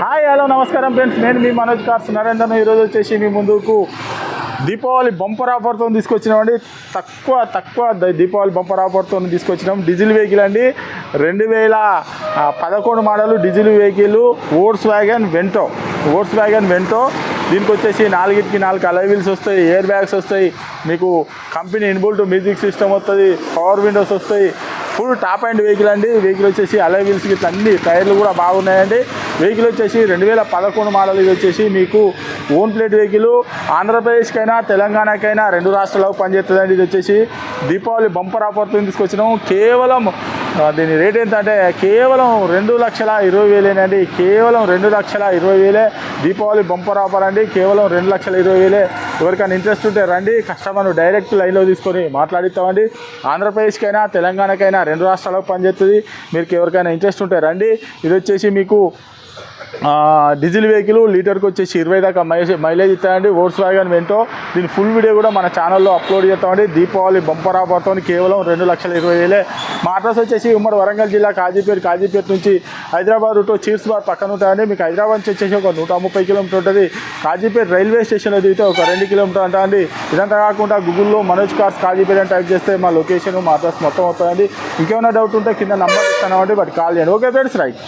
Hi hello నమస్కారం friends. నేను మీ Manoj cars నరేంద్రను. ఈరోజు వచ్చేసి మీ ముందుకు దీపావళి బంపర్ ఆఫర్తో తీసుకొచ్చినామండి. తక్కువ తక్కువ దీపావళి బంపర్ ఆఫర్తో తీసుకొచ్చినాం. డీజిల్ వెహికల్ అండి. రెండు వేల పదకొండు మోడలు డీజిల్ వెహికల్. ఓట్స్ వ్యాగన్ వెంటో. ఓట్స్ వ్యాగన్ వెంటో. దీనికి వచ్చేసి నాలుగిటికి నాలుగు అలవీల్స్ వస్తాయి ఎయిర్ బ్యాగ్స్ వస్తాయి. మీకు కంపెనీ ఇన్బుల్ట్ మ్యూజిక్ సిస్టమ్ వస్తుంది పవర్ విండోస్ వస్తాయి. ఫుల్ టాప్ అండ్ వెహికల్ అండి. వెహికల్ వచ్చేసి అలై ఇట్లా అన్ని టైర్లు కూడా బాగున్నాయండి. వెహికల్ వచ్చేసి రెండు వేల పదకొండు మోడల్ ఇది వచ్చేసి మీకు ఓన్ ప్లేట్ వెహికల్ ఆంధ్రప్రదేశ్కైనా తెలంగాణకైనా రెండు రాష్ట్రాలకు పనిచేస్తుందండి. ఇది వచ్చేసి దీపావళి బంపర్ ఆఫర్తో తీసుకొచ్చినాం. కేవలం దీని రేట్ ఎంత అంటే కేవలం రెండు లక్షల ఇరవై వేలేనండి. కేవలం రెండు లక్షల ఇరవై వేలే దీపావళి బంపర్ ఆఫర్ అండి. కేవలం రెండు లక్షల ఇరవై వేలే. ఎవరికైనా ఇంట్రెస్ట్ ఉంటే రండి. కస్టమర్ను డైరెక్ట్ లైన్లో తీసుకొని మాట్లాడిస్తామండి. ఆంధ్రప్రదేశ్కైనా తెలంగాణకైనా రెండు రాష్ట్రాలకు పనిచేస్తుంది. మీకు ఎవరికైనా ఇంట్రెస్ట్ ఉంటే రండి. ఇది వచ్చేసి మీకు డీజిల్ వెహికల్ లీటర్కి వచ్చేసి ఇరవై దాకా మైలేజ్ మైలేజ్ ఇస్తాయండి. ఓట్స్ వ్యాగన్ వెంటో దీని ఫుల్ వీడియో కూడా మన ఛానల్లో అప్లోడ్ చేస్తామండి. దీపావళి బంపర్ ఆఫర్తో కేవలం రెండు లక్షల ఇరవై వేలే. మా అడ్రస్ వచ్చేసి ఉమ్మడి వరంగల్ జిల్లా కాజీపేట కాజీపేట నుంచి హైదరాబాద్ రూట్ చీర్స్ బార్ పక్కన ఉంటాయండి. మీకు హైదరాబాద్ నుంచి వచ్చేసి ఒక నూట ముప్పై కిలోమీటర్ ఉంటుంది. కాజీపేట రైల్వే స్టేషన్లో దిగితే ఒక రెండు కిలోమీటర్ ఉంటాయండి ఇదంతా కాకుండా గూగుల్లో మనోజ్ కార్స్ కాజీపేట అని టైప్ చేస్తే మా లొకేషన్ మా అడ్రస్ మొత్తం అవుతుందండి ఇంకేమైనా డౌట్ ఉంటే కింద నంబర్ ఇస్తానండి బట్ కాల్ చేయండి. Okay friends right